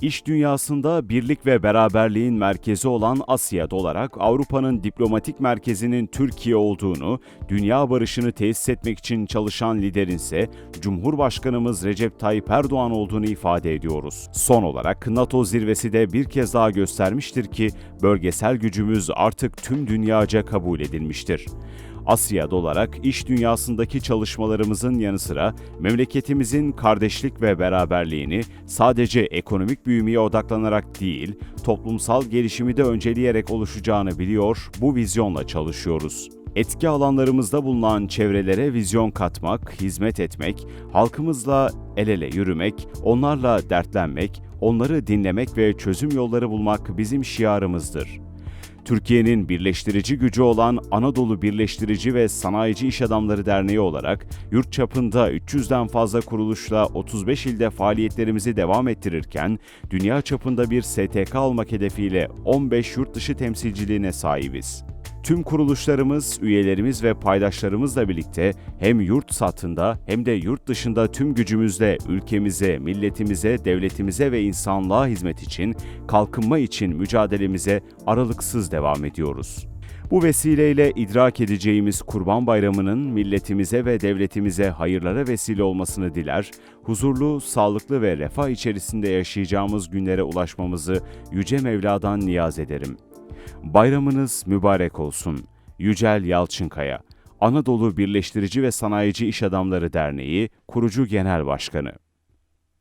İş dünyasında birlik ve beraberliğin merkezi olan Asya'da olarak Avrupa'nın diplomatik merkezinin Türkiye olduğunu, dünya barışını tesis etmek için çalışan liderin ise Cumhurbaşkanımız Recep Tayyip Erdoğan olduğunu ifade ediyoruz. Son olarak NATO zirvesi de bir kez daha göstermiştir ki bölgesel gücümüz artık tüm dünyaca kabul edilmiştir. Asya'da olarak iş dünyasındaki çalışmalarımızın yanı sıra memleketimizin kardeşlik ve beraberliğini sadece ekonomik büyümeye odaklanarak değil, toplumsal gelişimi de önceleyerek oluşacağını biliyor, bu vizyonla çalışıyoruz. Etki alanlarımızda bulunan çevrelere vizyon katmak, hizmet etmek, halkımızla el ele yürümek, onlarla dertlenmek, onları dinlemek ve çözüm yolları bulmak bizim şiarımızdır. Türkiye'nin birleştirici gücü olan Anadolu Birleştirici ve Sanayici İş Adamları Derneği olarak yurt çapında 300'den fazla kuruluşla 35 ilde faaliyetlerimizi devam ettirirken dünya çapında bir STK olmak hedefiyle 15 yurt dışı temsilciliğine sahibiz. Tüm kuruluşlarımız, üyelerimiz ve paydaşlarımızla birlikte hem yurt satında hem de yurt dışında tüm gücümüzle ülkemize, milletimize, devletimize ve insanlığa hizmet için, kalkınma için mücadelemize aralıksız devam ediyoruz. Bu vesileyle idrak edeceğimiz Kurban Bayramı'nın milletimize ve devletimize hayırlara vesile olmasını diler, huzurlu, sağlıklı ve refah içerisinde yaşayacağımız günlere ulaşmamızı Yüce Mevla'dan niyaz ederim. Bayramınız mübarek olsun. Yücel Yalçınkaya, Anadolu Birleştirici ve Sanayici İş Adamları Derneği Kurucu Genel Başkanı.